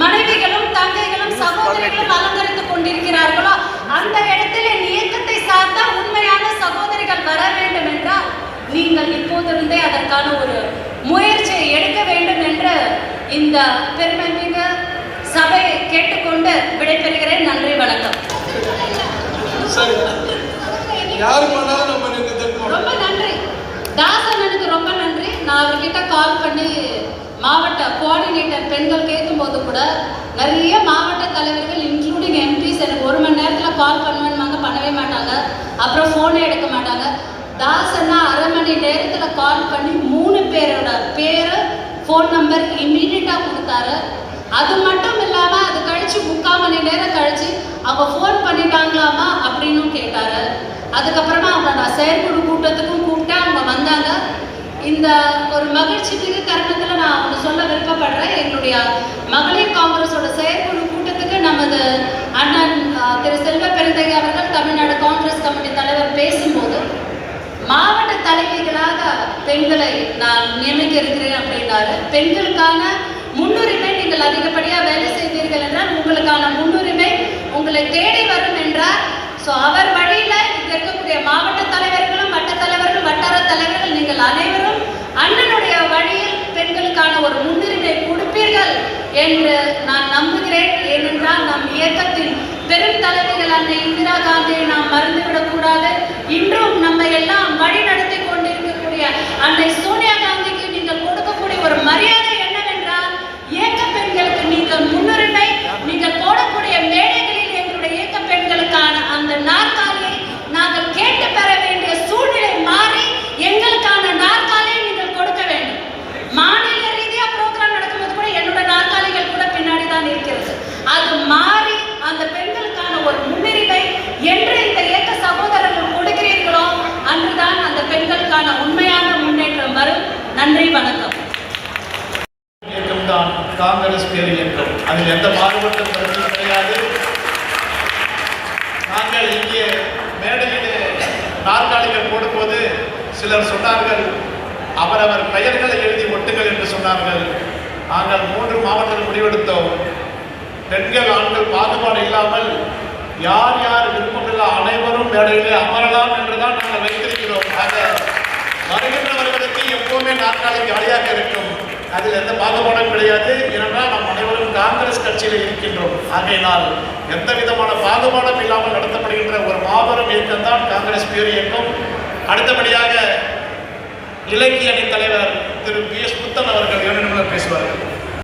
மனைவிகளும் தங்கைகளும் சகோதரிகளும் அலங்கரித்துக் கொண்டிருக்கிறார்களோ அந்த இடத்தில் இயக்கத்தை சார்ந்த உண்மையான சகோதரிகள் வர வேண்டும் என்றால் நீங்கள் இப்போதிருந்தே அதற்கான ஒரு முயற்சியை எடுக்க வேண்டும் என்று இந்த பெருமைமிகு சபையை கேட்டுக்கொண்டு விடைபெறுகிறேன். நன்றி வணக்கம். நின்று ரொம்ப நன்றி. தாசனனுக்கு ரொம்ப நன்றி. நான் அவர்கிட்ட கால் பண்ணி மாவட்ட கோஆர்டினேட்டர் பெண்கள் கேட்கும்போது கூட நிறைய மாவட்ட தலைவர்கள் இன்க்ளூடிங் எம்பிஸ் எனக்கு ஒரு மணி நேரத்தில் கால் பண்ணுவேன்னுவாங்க பண்ணவே மாட்டாங்க. அப்புறம் ஃபோனே எடுக்க மாட்டாங்க. தாசன்னா அரை மணி நேரத்தில் கால் பண்ணி மூணு பேரோட பேர் ஃபோன் நம்பர் இம்மீடியட்டாக கொடுத்தாரு. அது மட்டும் இல்லாமல் அது கழித்து முக்கால் மணி நேரம் கழித்து அவங்க ஃபோன் பண்ணிட்டாங்களாமா அப்படின்னும் கேட்டாரு. அதுக்கப்புறம் அவங்க நான் செயற்குழு கூட்டத்துக்கும் கூப்பிட்டேன் அவங்க வந்தாங்க இந்த ஒரு மகிழ்ச்சி மிகு தருணத்தில் நான் ஒன்று சொல்ல விருப்பப்படுறேன். எங்களுடைய மகளிர் காங்கிரஸோட செயற்குழு கூட்டத்துக்கு நமது அண்ணன் திரு செல்வ பெருந்தகை அவர்கள் தமிழ்நாடு காங்கிரஸ் கமிட்டி தலைவர் பேசும்போது மாவட்ட தலைவிகளாக பெண்களை நான் நியமிக்க இருக்கிறேன் அப்படின்னாரு. பெண்களுக்கான முன்னுரிமை நீங்கள் அதிகப்படியாக வேலை செய்தீர்கள் என்றால் உங்களுக்கான முன்னுரிமை உங்களை தேடி வரும் என்றார். ஸோ அவர் வழியில் இங்க இருக்கக்கூடிய மாவட்ட தலைவர்களும் வட்ட தலைவர்கள் வட்டார தலைவர்கள் நீங்கள் அனைவரும் அண்ணனுடைய வழியில் பெண்களுக்கான ஒரு முன்னுரிமை கொடுப்பீர்கள் என்று நான் நம்புகிறேன். ஏனென்றால் நம் இயக்கத்தின் பெரும் தலைவிகள் அன்னை இந்திரா காந்தி அது மாறி அந்த பெண்களுக்கான ஒரு முன்னுரிமை என்று இந்த இயக்க சகோதரர்கள் கொடுக்கிறீர்களோ அன்றுதான் அந்த பெண்களுக்கான உண்மையான முன்னேற்றம் வரும். நன்றி வணக்கம். தான் காங்கிரஸ் பேர் இயக்கம் அதில் எந்த மாறுபட்ட கருத்தும் கிடையாது. நாங்கள் இங்கே மேடையிலே நாற்காலிகள் போடும்போது சிலர் சொன்னார்கள் அவரவர் பெயர்களை எழுதி ஒட்டுங்கள் என்று சொன்னார்கள். நாங்கள் மூன்று மாவட்டங்கள் முடிவெடுத்தோம். பெண்கள் ஆண்கள் பாகுபாடு இல்லாமல் யார் யார் விருப்பமில்ல அனைவரும் மேடையிலே அமரலாம் என்றுதான் நாங்கள் வைத்திருக்கிறோம். ஆக வருகின்றவர்களுக்கு எப்பவுமே நாற்காலி காலியாக இருக்கும். அதில் எந்த பாகுபாடும் கிடையாது. ஏனென்றால் நாம் அனைவரும் காங்கிரஸ் கட்சியில் இருக்கின்றோம். ஆகையினால் எந்த விதமான பாகுபாடும் இல்லாமல் நடத்தப்படுகின்ற ஒரு மாபெரும் இயக்கம் தான் காங்கிரஸ் பேர் இயக்கம். அடுத்தபடியாக இலக்கிய அணி தலைவர் திரு பி எஸ் புத்தன் அவர்கள் இரண்டு நிமிடம் பேசுவார்கள்.